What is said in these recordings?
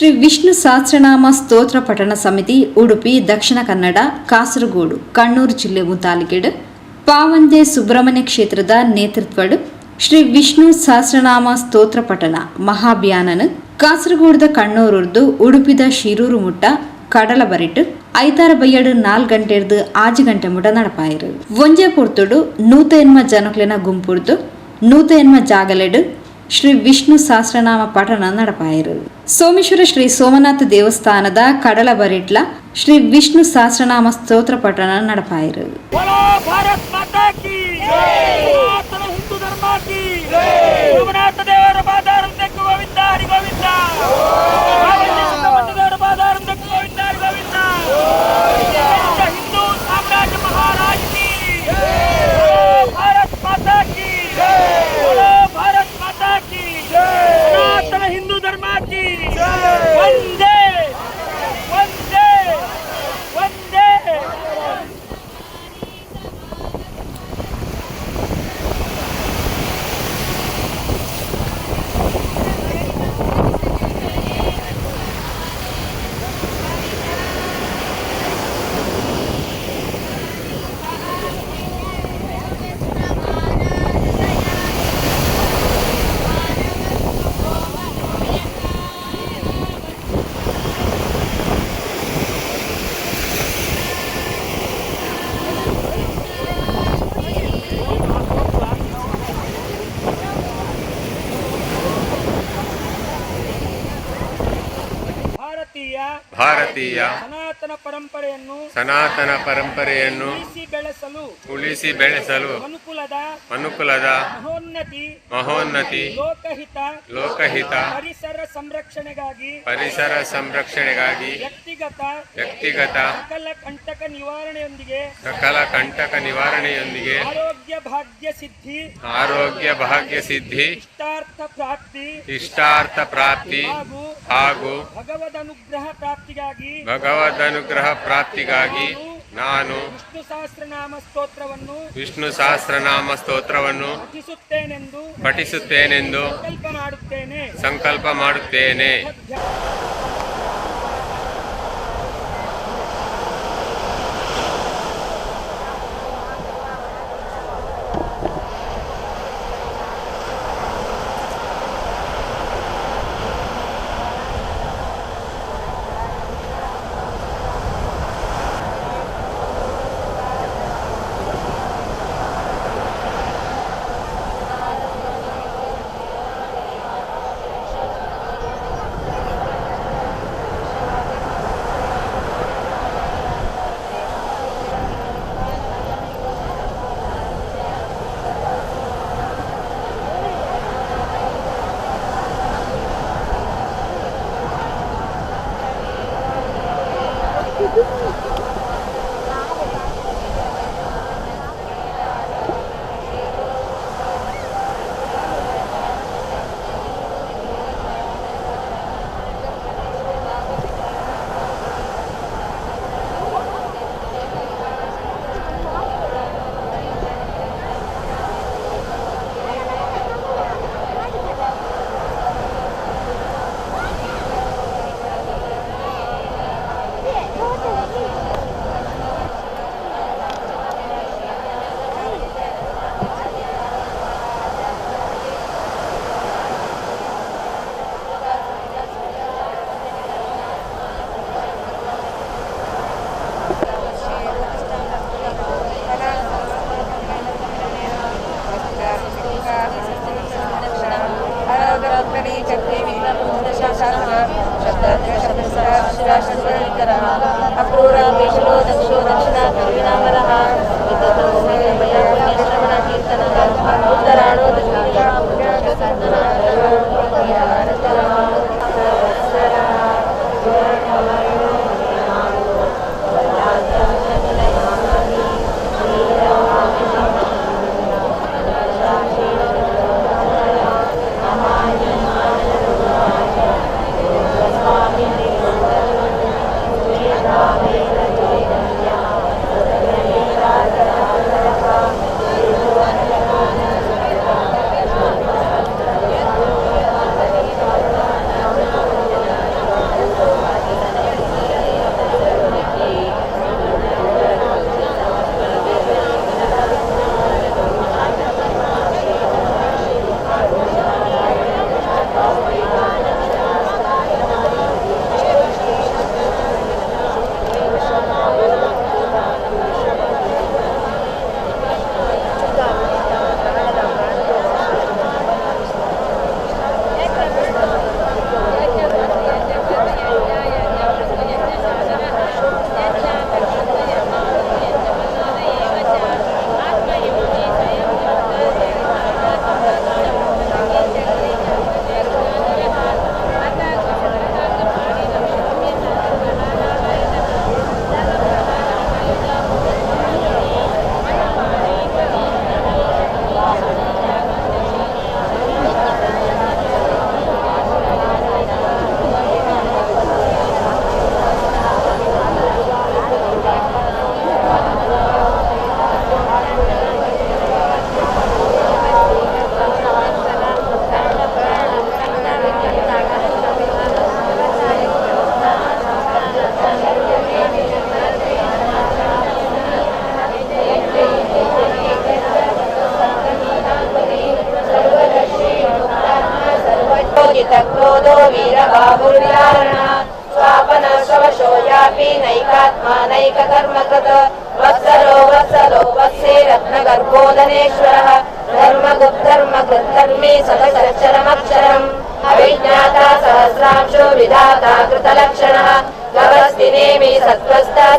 ಶ್ರೀ ವಿಷ್ಣು ಸಹಸ್ರನಾಮ ಸ್ತೋತ್ರ ಪಠಣ ಸಮಿತಿ, ಉಡುಪಿ, ದಕ್ಷಿಣ ಕನ್ನಡ, ಕಾಸರಗೋಡು, ಕಣ್ಣೂರು ಜಿಲ್ಲೆ ಮುತಾಲಿಗೆಡು, ಪಾವಂದೆ ಸುಬ್ರಹ್ಮಣ್ಯ ಕ್ಷೇತ್ರದ ನೇತೃತ್ವಡು ಶ್ರೀ ವಿಷ್ಣು ಸಹಸ್ರನಾಮ ಸ್ತೋತ್ರ ಪಠಣ ಮಹಾಭಿಯಾನನು ಕಾಸರಗೋಡದ ಕಣ್ಣೂರುರ್ದು ಉಡುಪಿದ ಶಿರೂರು ಮುಟ್ಟ ಕಡಲ ಬರಿಟ್ಟು ಐತಾರ ಬಯ್ಯಡು ನಾಲ್ ಹಿಡ್ದು ಆಜು ಗಂಟೆ ಮುಟ ನಡಪಾಯಿರು. ಒಂಜೆ ಪುರ್ತುಡು ನೂತ ಎನ್ಮ ಜನಕ್ಲೆನ ಗುಂಪುರ್ದು ನೂತ ಎನ್ಮ ಜಾಗಲೆಡು ಶ್ರೀ ವಿಷ್ಣು ಸಹಸ್ರನಾಮ ಪಠಣ ನಡಪಾಯರು ಸೋಮೇಶ್ವರ ಶ್ರೀ ಸೋಮನಾಥ ದೇವಸ್ಥಾನದ ಕಡಲ ಬರಿಟ್ಲ ಶ್ರೀ ವಿಷ್ಣು ಸಹಸ್ರನಾಮ ಸ್ತೋತ್ರ ಪಠಣ ನಡಪಾಯಿರು ಹಿಂದೂ ಧರ್ಮ ಸನಾತನ ಪರಂಪರೆಯನ್ನು ಉಳಿಸಿ ಬೆಳೆಸಲು ಮನುಕುಲದ ಮಹೋನ್ನತಿ ಮಹೋನ್ನತಿ ಲೋಕಹಿತ ಲೋಕಹಿತ ಪರಿಸರ ಸಂರಕ್ಷಣೆಗಾಗಿ ಪರಿಸರ ಸಂರಕ್ಷಣೆಗಾಗಿ ವ್ಯಕ್ತಿಗತ ವ್ಯಕ್ತಿಗತ ಸಕಲ ಕಂಟಕ ನಿವಾರಣೆಯೊಂದಿಗೆ ಸಕಲ ಕಂಟಕ ನಿವಾರಣೆಯೊಂದಿಗೆ ಆರೋಗ್ಯ ಭಾಗ್ಯ ಸಿದ್ಧಿ ಆರೋಗ್ಯ ಭಾಗ್ಯ ಸಿದ್ಧಿ ಇಷ್ಟಾರ್ಥ ಪ್ರಾಪ್ತಿ ಇಷ್ಟಾರ್ಥ ಪ್ರಾಪ್ತಿ ಹಾಗೂ ಹಾಗೂ ಭಗವದ್ ಅನುಗ್ರಹ ಪ್ರಾಪ್ತಿಗಾಗಿ ಭಗವದ್ ಅನುಗ್ರಹ ಪ್ರಾಪ್ತಿಗಾಗಿ ನಾನು ವಿಷ್ಣು ಸಹಸ್ರನಾಮ ಸ್ತೋತ್ರವನ್ನು ವಿಷ್ಣು ಸಹಸ್ರನಾಮ ಸ್ತೋತ್ರವನ್ನು ಪಠಿಸುತ್ತೇನೆಂದು ಪಠಿಸುತ್ತೇನೆಂದು ಸಂಕಲ್ಪ ಮಾಡುತ್ತೇನೆ. ಸಂಕಲ್ಪ ಮಾಡುತ್ತೇನೆ.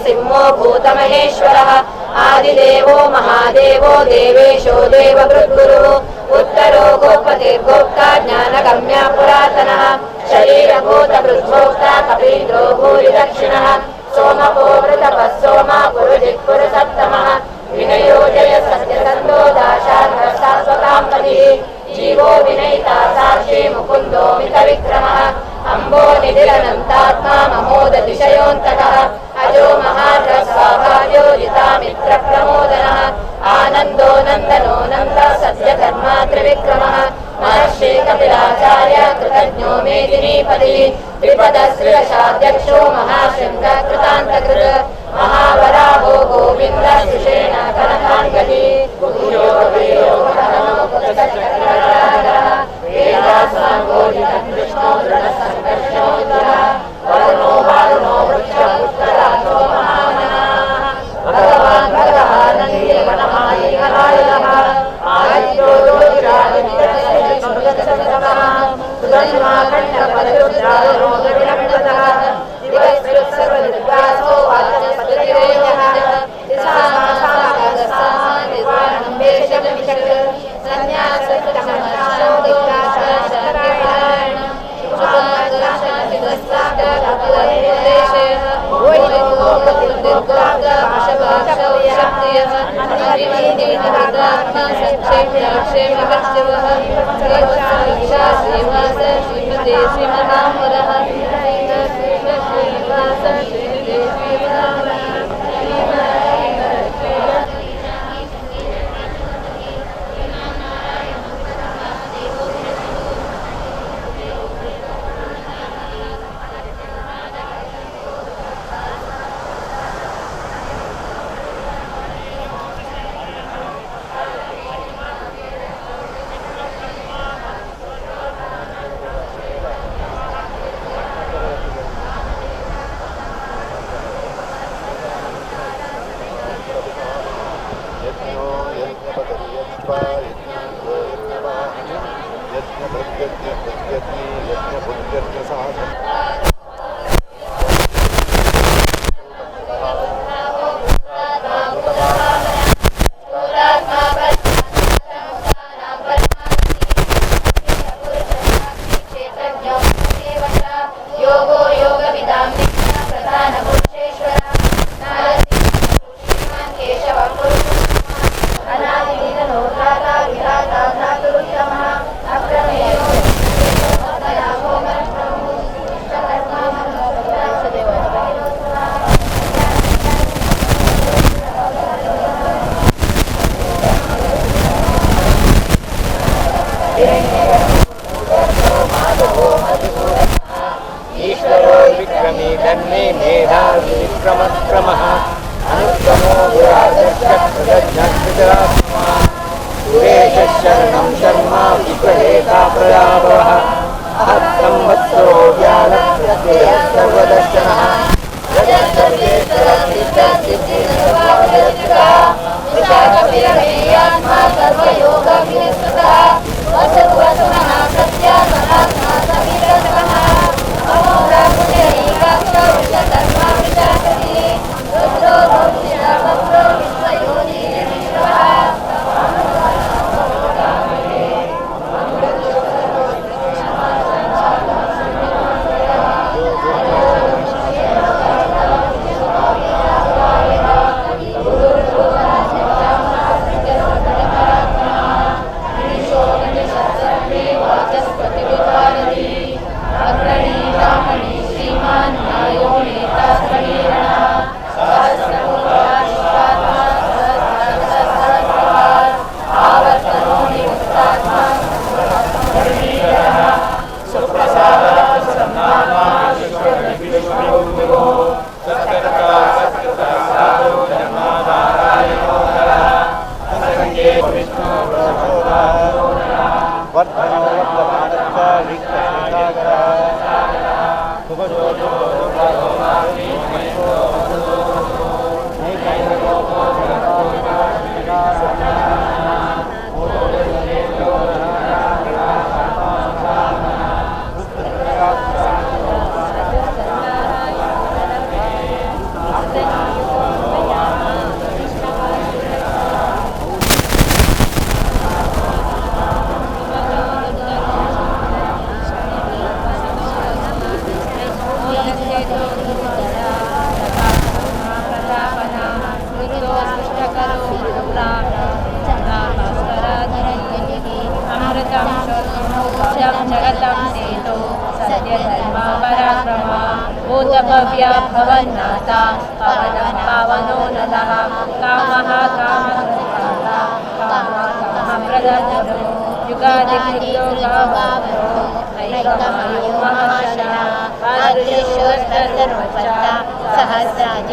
नरसिंहो भूतमहेश्वरः आदिदेवो महादेवो देवेशो देवभृद्गुरुः उत्तरो गोपतिर्गोप्ता ज्ञानगम्या पुरातनः शरीरभूतभृद्भोक्ता कपीन्द्रो भूरिदक्षिणः सोमपो वृतपः सोमा पुरुजित्पुरसप्तमः विनयोजय विपदश्रेषाध्यक्षो महा महिमा खंड परिशुद्धाय श्रीमदात्मा श्रीमदात्मा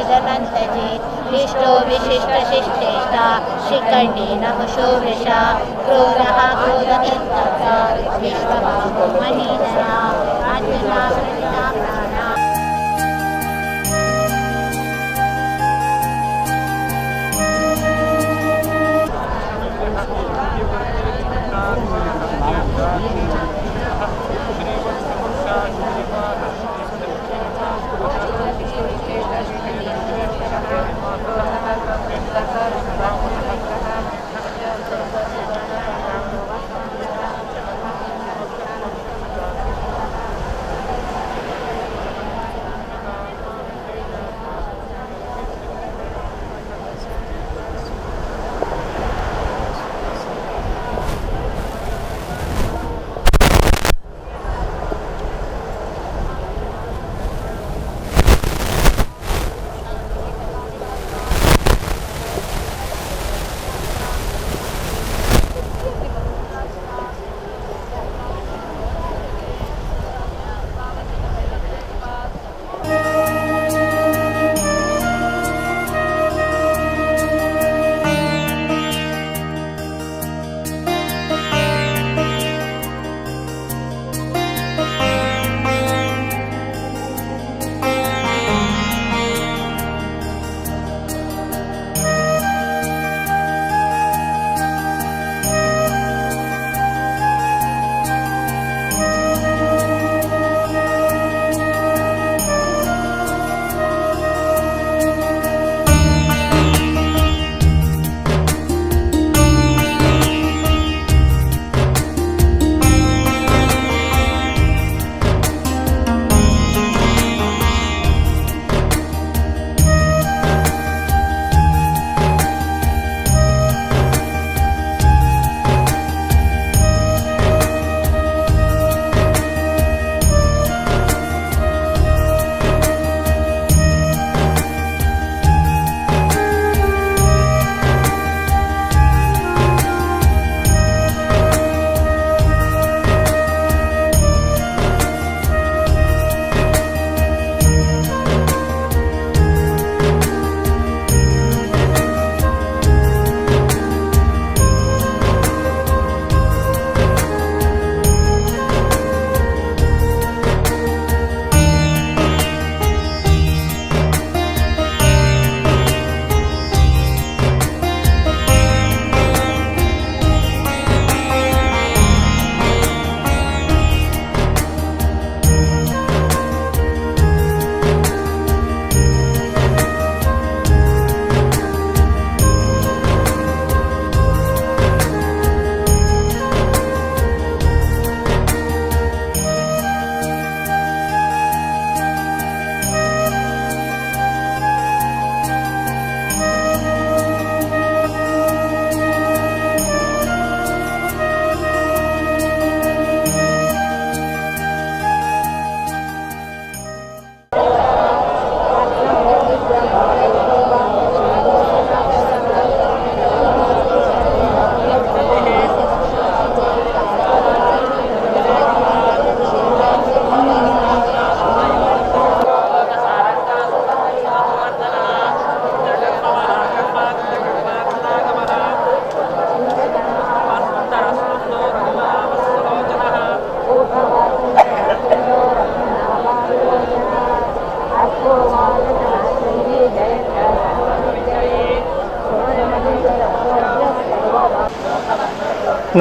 जे शिष्टो विशिष्टशिष्टेशाकर्णीनः षोडशा क्रोधः कोरनि विश्व मणिनः अञ्जना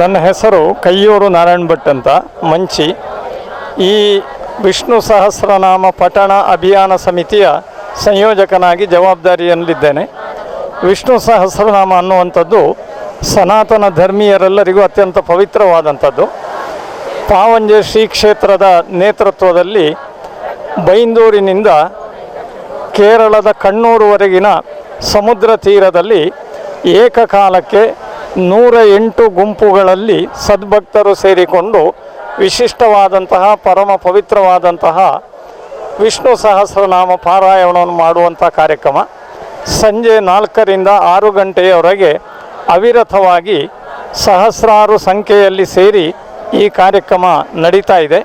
ನನ್ನ ಹೆಸರು ಕೈಯೂರು ನಾರಾಯಣ್ ಭಟ್ ಅಂತ, ಮಂಚಿ. ಈ ವಿಷ್ಣು ಸಹಸ್ರನಾಮ ಪಠಣ ಅಭಿಯಾನ ಸಮಿತಿಯ ಸಂಯೋಜಕನಾಗಿ ಜವಾಬ್ದಾರಿಯಲ್ಲಿದ್ದೇನೆ. ವಿಷ್ಣು ಸಹಸ್ರನಾಮ ಅನ್ನುವಂಥದ್ದು ಸನಾತನ ಧರ್ಮೀಯರೆಲ್ಲರಿಗೂ ಅತ್ಯಂತ ಪವಿತ್ರವಾದಂಥದ್ದು. ಪಾವಂಜೆ ಶ್ರೀ ಕ್ಷೇತ್ರದ ನೇತೃತ್ವದಲ್ಲಿ ಬೈಂದೂರಿನಿಂದ ಕೇರಳದ ಕಣ್ಣೂರುವರೆಗಿನ ಸಮುದ್ರ ತೀರದಲ್ಲಿ ಏಕಕಾಲಕ್ಕೆ ನೂರ ಎಂಟು ಗುಂಪುಗಳಲ್ಲಿ ಸದ್ಭಕ್ತರು ಸೇರಿಕೊಂಡು ವಿಶಿಷ್ಟವಾದಂತಹ ಪರಮ ಪವಿತ್ರವಾದಂತಹ ವಿಷ್ಣು ಸಹಸ್ರನಾಮ ಪಾರಾಯಣವನ್ನು ಮಾಡುವಂಥ ಕಾರ್ಯಕ್ರಮ. ಸಂಜೆ ನಾಲ್ಕರಿಂದ ಆರು ಗಂಟೆಯವರೆಗೆ ಅವಿರತವಾಗಿ ಸಹಸ್ರಾರು ಸಂಖ್ಯೆಯಲ್ಲಿ ಸೇರಿ ಈ ಕಾರ್ಯಕ್ರಮ ನಡೀತಾ ಇದೆ.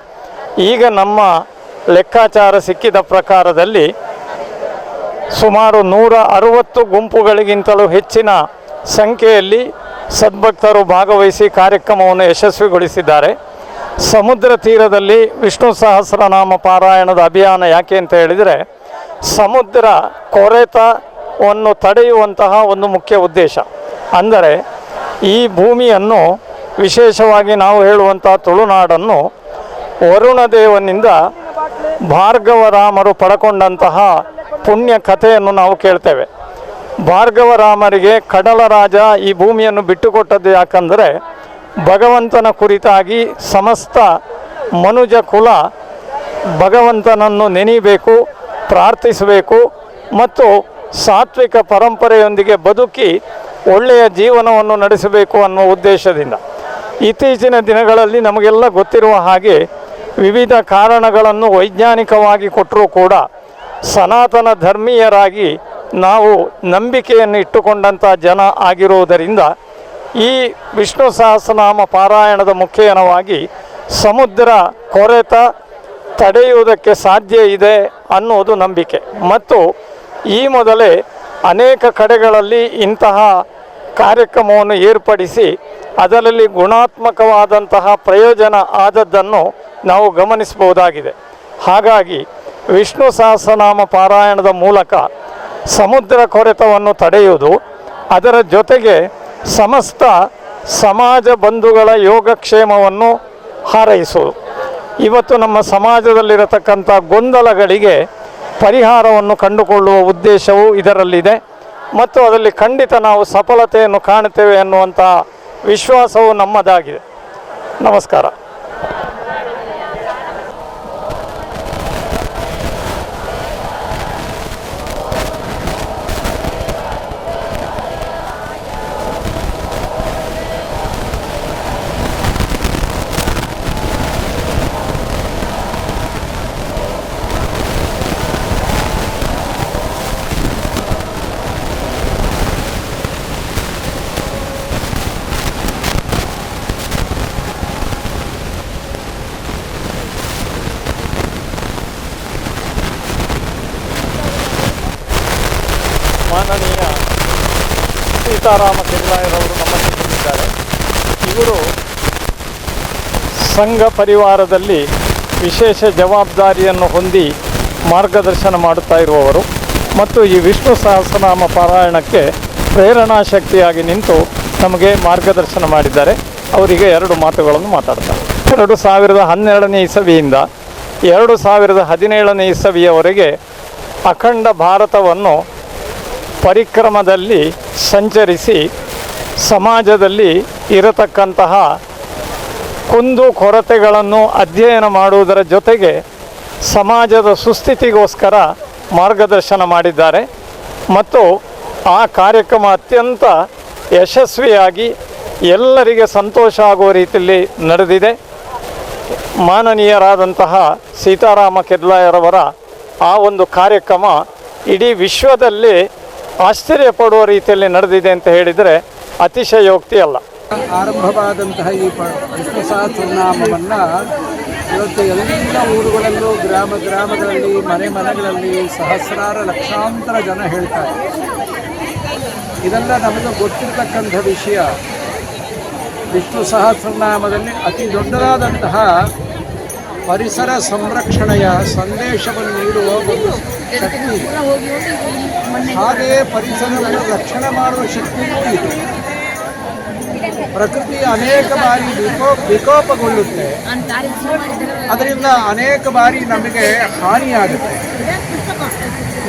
ಈಗ ನಮ್ಮ ಲೆಕ್ಕಾಚಾರ ಸಿಕ್ಕಿದ ಪ್ರಕಾರದಲ್ಲಿ ಸುಮಾರು ನೂರ ಅರುವತ್ತು ಗುಂಪುಗಳಿಗಿಂತಲೂ ಹೆಚ್ಚಿನ ಸಂಖ್ಯೆಯಲ್ಲಿ ಸದ್ಭಕ್ತರು ಭಾಗವಹಿಸಿ ಕಾರ್ಯಕ್ರಮವನ್ನು ಯಶಸ್ವಿಗೊಳಿಸಿದ್ದಾರೆ. ಸಮುದ್ರ ತೀರದಲ್ಲಿ ವಿಷ್ಣು ಸಹಸ್ರನಾಮ ಪಾರಾಯಣದ ಅಭಿಯಾನ ಯಾಕೆ ಅಂತ ಹೇಳಿದರೆ, ಸಮುದ್ರ ಕೊರೆತವನ್ನು ತಡೆಯುವಂತಹ ಒಂದು ಮುಖ್ಯ ಉದ್ದೇಶ. ಅಂದರೆ ಈ ಭೂಮಿಯನ್ನು ವಿಶೇಷವಾಗಿ ನಾವು ಹೇಳುವಂಥ ತುಳುನಾಡನ್ನು ವರುಣದೇವನಿಂದ ಭಾರ್ಗವರಾಮರು ಪಡ್ಕೊಂಡಂತಹ ಪುಣ್ಯ ಕಥೆಯನ್ನು ನಾವು ಕೇಳ್ತೇವೆ. ಭಾರ್ಗವರಾಮರಿಗೆ ಕಡಲ ರಾಜ ಈ ಭೂಮಿಯನ್ನು ಬಿಟ್ಟುಕೊಟ್ಟದ್ದು ಯಾಕಂದರೆ ಭಗವಂತನ ಕುರಿತಾಗಿ ಸಮಸ್ತ ಮನುಜ ಕುಲ ಭಗವಂತನನ್ನು ನೆನೆಯಬೇಕು ಪ್ರಾರ್ಥಿಸಬೇಕು ಮತ್ತು ಸಾತ್ವಿಕ ಪರಂಪರೆಯೊಂದಿಗೆ ಬದುಕಿ ಒಳ್ಳೆಯ ಜೀವನವನ್ನು ನಡೆಸಬೇಕು ಅನ್ನೋ ಉದ್ದೇಶದಿಂದ. ಇತ್ತೀಚಿನ ದಿನಗಳಲ್ಲಿ ನಮಗೆಲ್ಲ ಗೊತ್ತಿರುವ ಹಾಗೆ ವಿವಿಧ ಕಾರಣಗಳನ್ನು ವೈಜ್ಞಾನಿಕವಾಗಿ ಕೊಟ್ಟರೂ ಕೂಡ ಸನಾತನ ಧರ್ಮೀಯರಾಗಿ ನಾವು ನಂಬಿಕೆಯನ್ನು ಇಟ್ಟುಕೊಂಡಂಥ ಜನ ಆಗಿರುವುದರಿಂದ ಈ ವಿಷ್ಣು ಸಹಸ್ರನಾಮ ಪಾರಾಯಣದ ಮುಖೇನವಾಗಿ ಸಮುದ್ರ ಕೊರೆತ ತಡೆಯುವುದಕ್ಕೆ ಸಾಧ್ಯ ಇದೆ ಅನ್ನುವುದು ನಂಬಿಕೆ. ಮತ್ತು ಈ ಮೊದಲೇ ಅನೇಕ ಕಡೆಗಳಲ್ಲಿ ಇಂತಹ ಕಾರ್ಯಕ್ರಮವನ್ನು ಏರ್ಪಡಿಸಿ ಅದರಲ್ಲಿ ಗುಣಾತ್ಮಕವಾದಂತಹ ಪ್ರಯೋಜನ ಆದದ್ದನ್ನು ನಾವು ಗಮನಿಸಬಹುದಾಗಿದೆ. ಹಾಗಾಗಿ ವಿಷ್ಣು ಸಹಸ್ರನಾಮ ಪಾರಾಯಣದ ಮೂಲಕ ಸಮುದ್ರ ಕೊರೆತವನ್ನು ತಡೆಯುವುದು, ಅದರ ಜೊತೆಗೆ ಸಮಸ್ತ ಸಮಾಜ ಬಂಧುಗಳ ಯೋಗಕ್ಷೇಮವನ್ನು ಹಾರೈಸುವುದು. ಇವತ್ತು ನಮ್ಮ ಸಮಾಜದಲ್ಲಿರತಕ್ಕಂಥ ಗೊಂದಲಗಳಿಗೆ ಪರಿಹಾರವನ್ನು ಕಂಡುಕೊಳ್ಳುವ ಉದ್ದೇಶವು ಇದರಲ್ಲಿದೆ. ಮತ್ತು ಅದರಲ್ಲಿ ಖಂಡಿತ ನಾವು ಸಫಲತೆಯನ್ನು ಕಾಣುತ್ತೇವೆ ಅನ್ನುವಂಥ ವಿಶ್ವಾಸವು ನಮ್ಮದಾಗಿದೆ. ನಮಸ್ಕಾರ. ಸೀತಾರಾಮ ಕೆಲ್ಲಾಯರವರು ನಮ್ಮನ್ನು ಬಂದಿದ್ದಾರೆ. ಇವರು ಸಂಘ ಪರಿವಾರದಲ್ಲಿ ವಿಶೇಷ ಜವಾಬ್ದಾರಿಯನ್ನು ಹೊಂದಿ ಮಾರ್ಗದರ್ಶನ ಮಾಡುತ್ತಾ ಇರುವವರು ಮತ್ತು ಈ ವಿಷ್ಣು ಸಹಸ್ರನಾಮ ಪಾರಾಯಣಕ್ಕೆ ಪ್ರೇರಣಾ ಶಕ್ತಿಯಾಗಿ ನಿಂತು ನಮಗೆ ಮಾರ್ಗದರ್ಶನ ಮಾಡಿದ್ದಾರೆ. ಅವರಿಗೆ ಎರಡು ಮಾತುಗಳನ್ನು ಮಾತಾಡ್ತಾರೆ. ಎರಡು ಸಾವಿರದ ಹನ್ನೆರಡನೇ ಇಸವಿಯಿಂದ ಎರಡು ಸಾವಿರದ ಹದಿನೇಳನೇ ಇಸವಿಯವರೆಗೆ ಅಖಂಡ ಭಾರತವನ್ನು ಪರಿಕ್ರಮದಲ್ಲಿ ಸಂಚರಿಸಿ ಸಮಾಜದಲ್ಲಿ ಇರತಕ್ಕಂತಹ ಕುಂದು ಕೊರತೆಗಳನ್ನು ಅಧ್ಯಯನ ಮಾಡುವುದರ ಜೊತೆಗೆ ಸಮಾಜದ ಸುಸ್ಥಿತಿಗೋಸ್ಕರ ಮಾರ್ಗದರ್ಶನ ಮಾಡಿದ್ದಾರೆ. ಮತ್ತು ಆ ಕಾರ್ಯಕ್ರಮ ಅತ್ಯಂತ ಯಶಸ್ವಿಯಾಗಿ ಎಲ್ಲರಿಗೆ ಸಂತೋಷ ಆಗುವ ರೀತಿಯಲ್ಲಿ ನಡೆದಿದೆ. ಮಾನನೀಯರಾದಂತಹ ಸೀತಾರಾಮ ಕೆದ್ಲಾಯರವರ ಆ ಒಂದು ಕಾರ್ಯಕ್ರಮ ಇಡೀ ವಿಶ್ವದಲ್ಲಿ ಆಶ್ಚರ್ಯಪಡುವ ರೀತಿಯಲ್ಲಿ ನಡೆದಿದೆ ಅಂತ ಹೇಳಿದರೆ ಅತಿಶಯೋಕ್ತಿ ಅಲ್ಲ. ಆರಂಭವಾದಂತಹ ಈ ವಿಷ್ಣು ಸಹಸ್ರನಾಮವನ್ನು ಇವತ್ತು ಎಲ್ಲ ಊರುಗಳಲ್ಲೂ ಗ್ರಾಮ ಗ್ರಾಮಗಳಲ್ಲಿ, ಮನೆ ಮನೆಗಳಲ್ಲಿ ಸಹಸ್ರಾರ ಲಕ್ಷಾಂತರ ಜನ ಹೇಳ್ತಾರೆ ಇದೆಲ್ಲ ನಮಗೆ ಗೊತ್ತಿರತಕ್ಕಂಥ ವಿಷಯ. ವಿಷ್ಣು ಸಹಸ್ರನಾಮದಲ್ಲಿ ಅತಿ ದೊಡ್ಡದಾದಂತಹ ಪರಿಸರ ಸಂರಕ್ಷಣೆಯ ಸಂದೇಶವನ್ನು ನೀಡುವ ಒಂದು ಶಕ್ತಿ ಹಾಗೆಯೇ ಪರಿಸರವನ್ನು ರಕ್ಷಣೆ ಮಾಡುವ ಶಕ್ತಿಯೂ ಇದೆ. ಪ್ರಕೃತಿ ಅನೇಕ ಬಾರಿ ವಿಕೋ ವಿಕೋಪಗೊಳ್ಳುತ್ತೆ. ಅದರಿಂದ ಅನೇಕ ಬಾರಿ ನಮಗೆ ಹಾನಿಯಾಗುತ್ತೆ.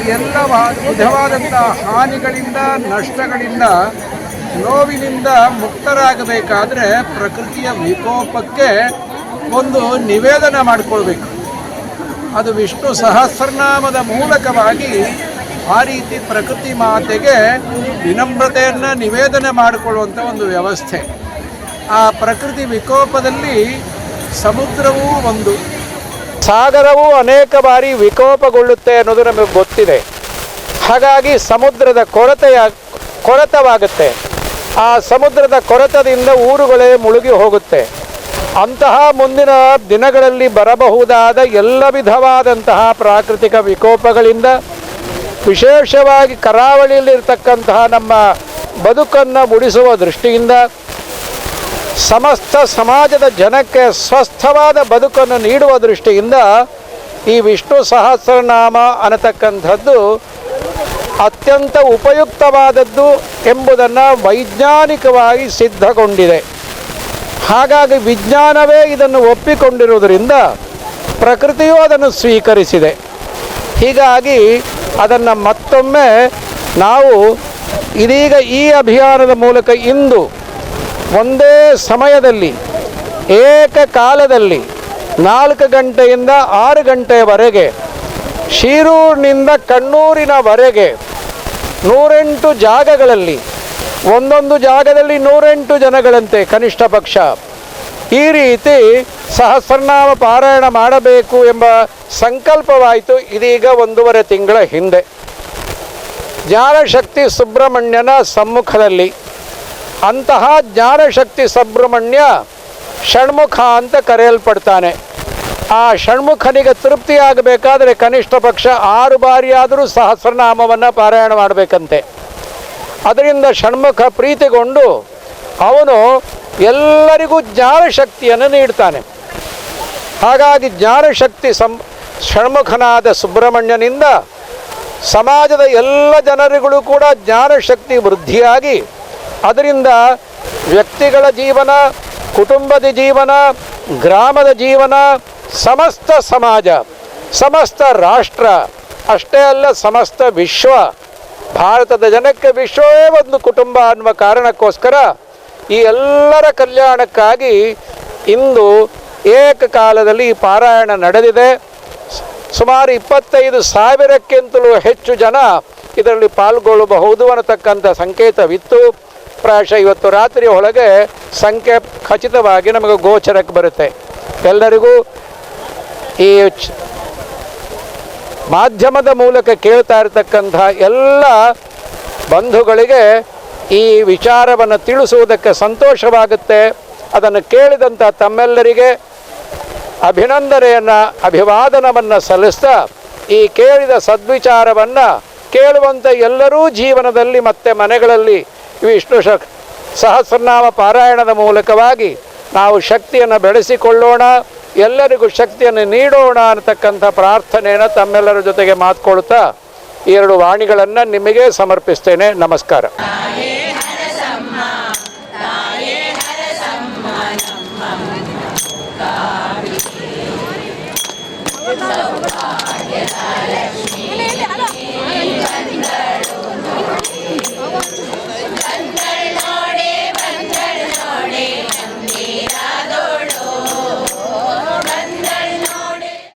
ಈ ಎಲ್ಲ ವಿಧವಾದಂಥ ಹಾನಿಗಳಿಂದ, ನಷ್ಟಗಳಿಂದ, ನೋವಿನಿಂದ ಮುಕ್ತರಾಗಬೇಕಾದ್ರೆ ಪ್ರಕೃತಿಯ ವಿಕೋಪಕ್ಕೆ ಒಂದು ನಿವೇದನ ಮಾಡಿಕೊಳ್ಬೇಕು. ಅದು ವಿಷ್ಣು ಸಹಸ್ರನಾಮದ ಮೂಲಕವಾಗಿ ಆ ರೀತಿ ಪ್ರಕೃತಿ ಮಾತೆಗೆ ವಿನಮ್ರತೆಯನ್ನು ನಿವೇದನೆ ಮಾಡಿಕೊಳ್ಳುವಂಥ ಒಂದು ವ್ಯವಸ್ಥೆ. ಆ ಪ್ರಕೃತಿ ವಿಕೋಪದಲ್ಲಿ ಸಮುದ್ರವೂ ಒಂದು. ಸಾಗರವು ಅನೇಕ ಬಾರಿ ವಿಕೋಪಗೊಳ್ಳುತ್ತೆ ಅನ್ನೋದು ನಮಗೆ ಗೊತ್ತಿದೆ. ಹಾಗಾಗಿ ಸಮುದ್ರದ ಕೊರತೆಯ, ಕೊರತವಾಗುತ್ತೆ. ಆ ಸಮುದ್ರದ ಕೊರತದಿಂದ ಊರುಗಳೇ ಮುಳುಗಿ ಹೋಗುತ್ತೆ. ಅಂತಹ ಮುಂದಿನ ದಿನಗಳಲ್ಲಿ ಬರಬಹುದಾದ ಎಲ್ಲ ವಿಧವಾದಂತಹ ಪ್ರಾಕೃತಿಕ ವಿಕೋಪಗಳಿಂದ ವಿಶೇಷವಾಗಿ ಕರಾವಳಿಯಲ್ಲಿರ್ತಕ್ಕಂತಹ ನಮ್ಮ ಬದುಕನ್ನು ಮುಡಿಸುವ ದೃಷ್ಟಿಯಿಂದ ಸಮಸ್ತ ಸಮಾಜದ ಜನಕ್ಕೆ ಸ್ವಸ್ಥವಾದ ಬದುಕನ್ನು ನೀಡುವ ದೃಷ್ಟಿಯಿಂದ ಈ ವಿಷ್ಣು ಸಹಸ್ರನಾಮ ಅನ್ನತಕ್ಕಂಥದ್ದು ಅತ್ಯಂತ ಉಪಯುಕ್ತವಾದದ್ದು ಎಂಬುದನ್ನು ವೈಜ್ಞಾನಿಕವಾಗಿ ಸಿದ್ಧಗೊಂಡಿದೆ. ಹಾಗಾಗಿ ವಿಜ್ಞಾನವೇ ಇದನ್ನು ಒಪ್ಪಿಕೊಂಡಿರುವುದರಿಂದ ಪ್ರಕೃತಿಯೂ ಅದನ್ನು ಸ್ವೀಕರಿಸಿದೆ. ಹೀಗಾಗಿ ಅದನ್ನು ಮತ್ತೊಮ್ಮೆ ನಾವು ಇದೀಗ ಈ ಅಭಿಯಾನದ ಮೂಲಕ ಇಂದು ಒಂದೇ ಸಮಯದಲ್ಲಿ, ಏಕಕಾಲದಲ್ಲಿ ನಾಲ್ಕು ಗಂಟೆಯಿಂದ ಆರು ಗಂಟೆಯವರೆಗೆ ಶಿರೂರಿನಿಂದ ಕಣ್ಣೂರಿನವರೆಗೆ ನೂರೆಂಟು ಜಾಗಗಳಲ್ಲಿ, ಒಂದೊಂದು ಜಾಗದಲ್ಲಿ ನೂರೆಂಟು ಜನಗಳಂತೆ ಕನಿಷ್ಠ ಪಕ್ಷ. ಈ ರೀತಿ ಸಹಸ್ರನಾಮ ಪಾರಾಯಣ ಮಾಡಬೇಕು ಎಂಬ ಸಂಕಲ್ಪವಾಯಿತು. ಇದೀಗ ಒಂದೂವರೆ ತಿಂಗಳ ಹಿಂದೆ. ಜ್ಞಾನಶಕ್ತಿ ಸುಬ್ರಹ್ಮಣ್ಯನ ಸಮ್ಮುಖದಲ್ಲಿ. ಅಂತಹ ಜ್ಞಾನಶಕ್ತಿ ಸುಬ್ರಹ್ಮಣ್ಯ ಷಣ್ಮುಖ ಅಂತ ಕರೆಯಲ್ಪಡ್ತಾನೆ. ಆ ಷಣ್ಮುಖನಿಗೆ ತೃಪ್ತಿಯಾಗಬೇಕಾದರೆ ಕನಿಷ್ಠ ಪಕ್ಷ ಆರು ಬಾರಿಯಾದರೂ ಸಹಸ್ರನಾಮವನ್ನು ಪಾರಾಯಣ ಮಾಡಬೇಕಂತೆ. ಅದರಿಂದ ಷಣ್ಮುಖ ಪ್ರೀತಿಗೊಂಡು ಅವನು ಎಲ್ಲರಿಗೂ ಜ್ಞಾನಶಕ್ತಿಯನ್ನು ನೀಡ್ತಾನೆ. ಹಾಗಾಗಿ ಜ್ಞಾನಶಕ್ತಿ ಸಂ ಷಣ್ಮುಖನಾದ ಸುಬ್ರಹ್ಮಣ್ಯನಿಂದ ಸಮಾಜದ ಎಲ್ಲ ಜನರುಗಳು ಕೂಡ ಜ್ಞಾನಶಕ್ತಿ ವೃದ್ಧಿಯಾಗಿ ಅದರಿಂದ ವ್ಯಕ್ತಿಗಳ ಜೀವನ, ಕುಟುಂಬದ ಜೀವನ, ಗ್ರಾಮದ ಜೀವನ, ಸಮಸ್ತ ಸಮಾಜ, ಸಮಸ್ತ ರಾಷ್ಟ್ರ, ಅಷ್ಟೇ ಅಲ್ಲ ಸಮಸ್ತ ವಿಶ್ವ, ಭಾರತದ ಜನಕ್ಕೆ ವಿಶ್ವವೇ ಒಂದು ಕುಟುಂಬ ಅನ್ನುವ ಕಾರಣಕ್ಕೋಸ್ಕರ ಈ ಎಲ್ಲರ ಕಲ್ಯಾಣಕ್ಕಾಗಿ ಇಂದು ಏಕಕಾಲದಲ್ಲಿ ಈ ಪಾರಾಯಣ ನಡೆದಿದೆ. ಸುಮಾರು ಇಪ್ಪತ್ತೈದು ಸಾವಿರಕ್ಕಿಂತಲೂ ಹೆಚ್ಚು ಜನ ಇದರಲ್ಲಿ ಪಾಲ್ಗೊಳ್ಳಬಹುದು ಅನ್ನತಕ್ಕಂಥ ಸಂಕೇತವಿತ್ತು. ಪ್ರಾಯಶಃ ಇವತ್ತು ರಾತ್ರಿ ಒಳಗೆ ಸಂಖ್ಯೆ ಖಚಿತವಾಗಿ ನಮಗೆ ಗೋಚರಕ್ಕೆ ಬರುತ್ತೆ. ಎಲ್ಲರಿಗೂ ಈ ಮಾಧ್ಯಮದ ಮೂಲಕ ಕೇಳ್ತಾ ಇರತಕ್ಕಂಥ ಎಲ್ಲ ಬಂಧುಗಳಿಗೆ ಈ ವಿಚಾರವನ್ನು ತಿಳಿಸುವುದಕ್ಕೆ ಸಂತೋಷವಾಗುತ್ತೆ. ಅದನ್ನು ಕೇಳಿದಂಥ ತಮ್ಮೆಲ್ಲರಿಗೆ ಅಭಿನಂದನೆಯನ್ನು, ಅಭಿವಾದನವನ್ನು ಸಲ್ಲಿಸ್ತಾ ಈ ಕೇಳಿದ ಸದ್ವಿಚಾರವನ್ನು ಕೇಳುವಂಥ ಎಲ್ಲರೂ ಜೀವನದಲ್ಲಿ ಮತ್ತೆ ಮನೆಗಳಲ್ಲಿ ವಿಷ್ಣು ಶಕ್ ಸಹಸ್ರನಾಮ ಪಾರಾಯಣದ ಮೂಲಕವಾಗಿ ನಾವು ಶಕ್ತಿಯನ್ನು ಬೆಳೆಸಿಕೊಳ್ಳೋಣ, ಎಲ್ಲರಿಗೂ ಶಕ್ತಿಯನ್ನು ನೀಡೋಣ ಅನ್ನತಕ್ಕಂಥ ಪ್ರಾರ್ಥನೆಯನ್ನು ತಮ್ಮೆಲ್ಲರ ಜೊತೆಗೆ ಮಾತುಕೊಳ್ತಾ ಎರಡು ವಾಣಿಗಳನ್ನು ನಿಮಗೆ ಸಮರ್ಪಿಸ್ತೇನೆ. ನಮಸ್ಕಾರ. Thank you.